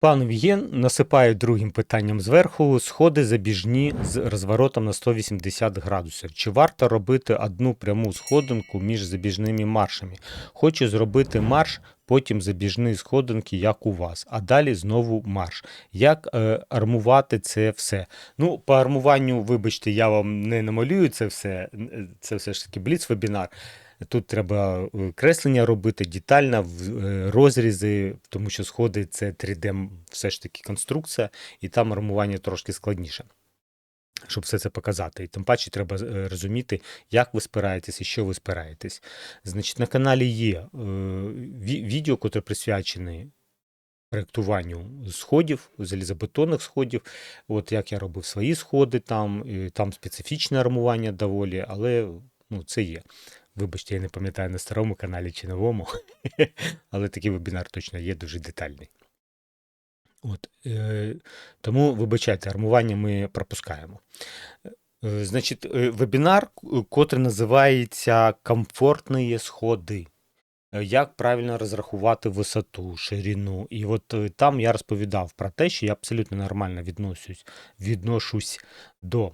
Пан Вієн насипає другим питанням зверху сходи забіжні з розворотом на 180 градусів. Чи варто робити одну пряму сходинку між забіжними маршами? Хочу зробити марш, потім забіжні сходинки, як у вас, а далі знову марш. Як е, армувати це все? Ну, по армуванню, вибачте, я вам не намалюю це все. е, Це все ж таки бліц-вебінар. Тут треба е, креслення робити детально, е, розрізи, тому що сходи це 3D все ж таки конструкція, і там армування трошки складніше, щоб все це показати. І тим паче треба е, розуміти, як ви спираєтесь і що ви спираєтесь. Значить, на каналі є е, відео, котре присвячене проєктуванню сходів, залізобетонних сходів. От як я робив свої сходи там, там специфічне армування доволі, але ну, це є. Вибачте, я не пам'ятаю на старому каналі чи новому, але такий вебінар точно є дуже детальний. От, е, тому, вибачайте, армування ми пропускаємо. Е, значить, е, вебінар, котрий називається Комфортні сходи. Е, Як правильно розрахувати висоту, ширину. І от е, там я розповідав про те, що я абсолютно нормально відношусь, відношусь до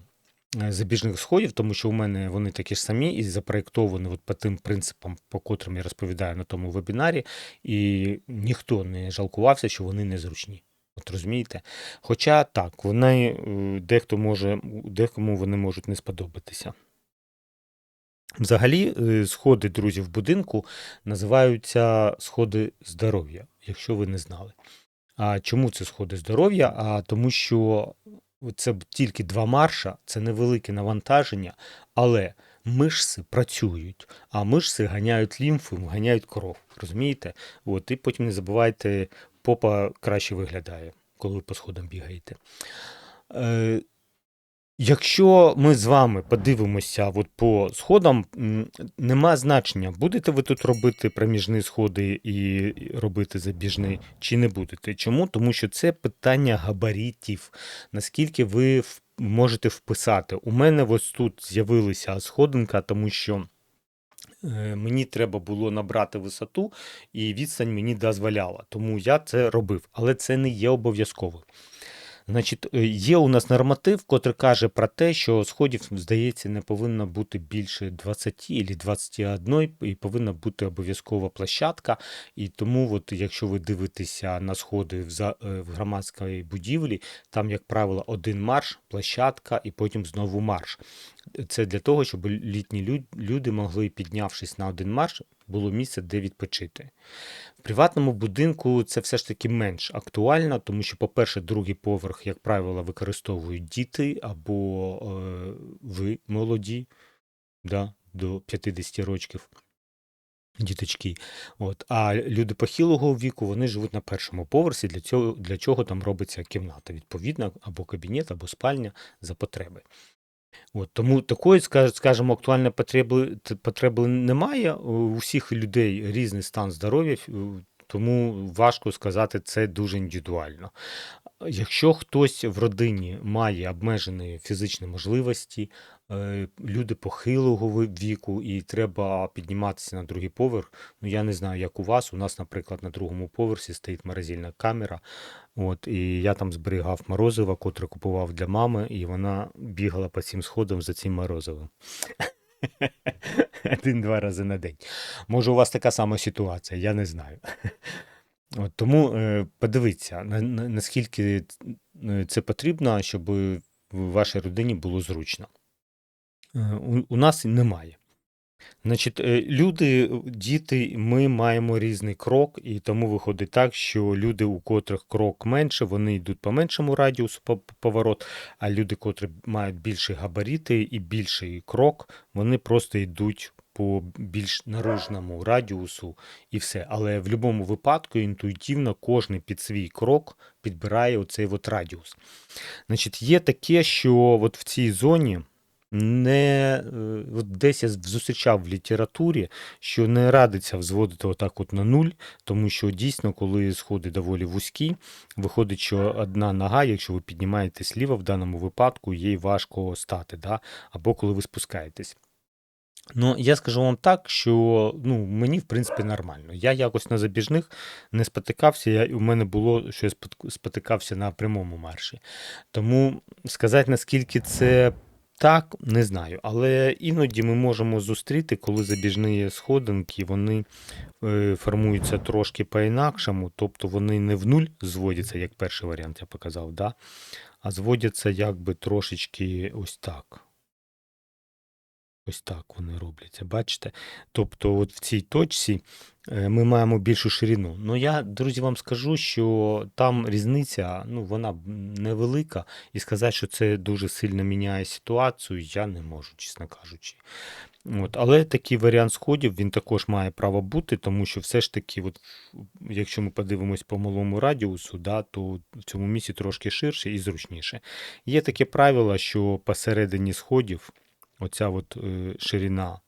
забіжних сходів, тому що у мене вони такі ж самі і запроєктовані от по тим принципам, по котрим я розповідаю на тому вебінарі, і ніхто не жалкувався, що вони незручні. От розумієте? Хоча так, вони е, дехто може, декому вони можуть не сподобатися. Взагалі, е, сходи друзів в будинку називаються сходи здоров'я, якщо ви не знали. А чому це сходи здоров'я? А тому що це тільки два марша, це невелике навантаження, але мишці працюють, а мишці ганяють лімфу, ганяють кров. Розумієте? От, і потім не забувайте, попа краще виглядає, коли ви по сходам бігаєте. Е, Якщо ми з вами подивимося от по сходам, нема значення, будете ви тут робити проміжні сходи і робити забіжні, чи не будете. Чому? Тому що це питання габаритів, наскільки ви можете вписати. У мене ось тут з'явилася сходинка, тому що е, мені треба було набрати висоту, і відстань мені дозволяла. Тому я це робив, але це не є обов'язково. Значить, е, є у нас норматив, котрий каже про те, що сходів, здається, не повинно бути більше 20 або 21, і повинна бути обов'язкова площадка. І тому, от, якщо ви дивитеся на сходи е, в громадській будівлі, там, як правило, один марш, площадка і потім знову марш. Це для того, щоб літні лю- люди могли, піднявшись на один марш, було місце, де відпочити. В приватному будинку це все ж таки менш актуально, тому що, по-перше, другий поверх, як правило, використовують діти або е, ви молоді, да, до 50 років. Діточки. От. А люди похилого віку вони живуть на першому поверсі. Для цього для чого там робиться кімната, відповідно, або кабінет, або спальня за потреби. От, тому такої, скаж- скажімо, актуальної потреби, потреби немає. У всіх людей різний стан здоров'я, тому важко сказати це дуже індивідуально. Якщо хтось в родині має обмежені фізичні можливості, е, люди похилого віку і треба підніматися на другий поверх, ну я не знаю, як у вас. У нас, наприклад, на другому поверсі стоїть морозильна камера. От, і я там зберігав морозиво, котре купував для мами, і вона бігала по цим сходам за цим морозивом. Один-два рази на день. Може, у вас така сама ситуація, я не знаю. От, тому е, подивіться, на, на, наскільки е, це потрібно, щоб в вашій родині було зручно. Е, у, у нас немає. Значить, люди, діти, ми маємо різний крок, і тому виходить так, що люди, у котрих крок менше, вони йдуть по меншому радіусу по- по- поворот, а люди, котрі мають більші габарити і більший крок, вони просто йдуть по більш наружному радіусу і все. Але в будь-якому випадку інтуїтивно кожен під свій крок підбирає оцей от радіус. Значить, є таке, що от в цій зоні не е, от десь я зустрічав в літературі, що не радиться взводити отак от на нуль, тому що дійсно, коли сходи доволі вузькі, виходить, що одна нога, якщо ви піднімаєтесь ліво, в даному випадку їй важко стати, да? або коли ви спускаєтесь. Ну, я скажу вам так, що ну, мені, в принципі, нормально. Я якось на забіжних не спотикався. Я, у мене було, що я спотикався на прямому марші. Тому сказати, наскільки це так, не знаю. Але іноді ми можемо зустріти, коли забіжні сходинки, вони е, формуються трошки по-інакшому, тобто вони не в нуль зводяться, як перший варіант я показав, да? а зводяться якби трошечки ось так. Ось так вони робляться, бачите? Тобто, от в цій точці е, ми маємо більшу ширину. Ну, я, друзі, вам скажу, що там різниця, ну, вона невелика, і сказати, що це дуже сильно міняє ситуацію, я не можу, чесно кажучи. От, але такий варіант сходів він також має право бути, тому що все ж таки, от, якщо ми подивимось по малому радіусу, да, то в цьому місці трошки ширше і зручніше. Є таке правило, що посередині сходів оця от е, ширина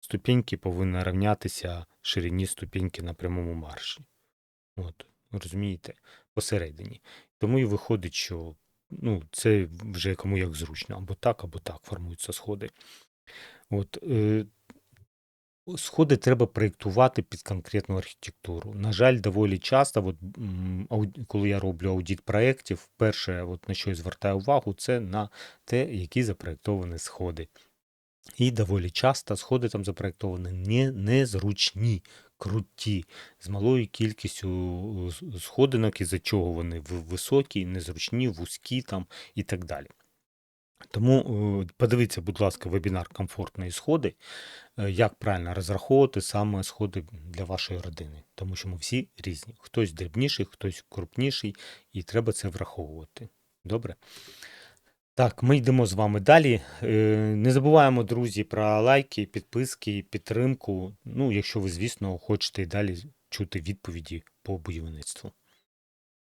ступеньки повинна рівнятися ширині ступеньки на прямому марші. От, розумієте, посередині. Тому і виходить, що ну, це вже кому як зручно, або так, або так формуються сходи. От, е, Сходи треба проєктувати під конкретну архітектуру. На жаль, доволі часто, от, коли я роблю аудит проєктів, перше, от, на що я звертаю увагу, це на те, які запроєктовані сходи. І доволі часто сходи там запроєктовані не, незручні, круті, з малою кількістю е, сходинок, із-за чого вони високі, незручні, вузькі там і так далі. Тому е, подивіться, будь ласка, вебінар Комфортні сходи, е, як правильно розраховувати саме сходи для вашої родини. Тому що ми всі різні. Хтось дрібніший, хтось крупніший, і треба це враховувати. Добре? Так, ми йдемо з вами далі. Е, Не забуваємо, друзі, про лайки, підписки, підтримку. Ну, якщо ви, звісно, хочете і далі чути відповіді по будівництву.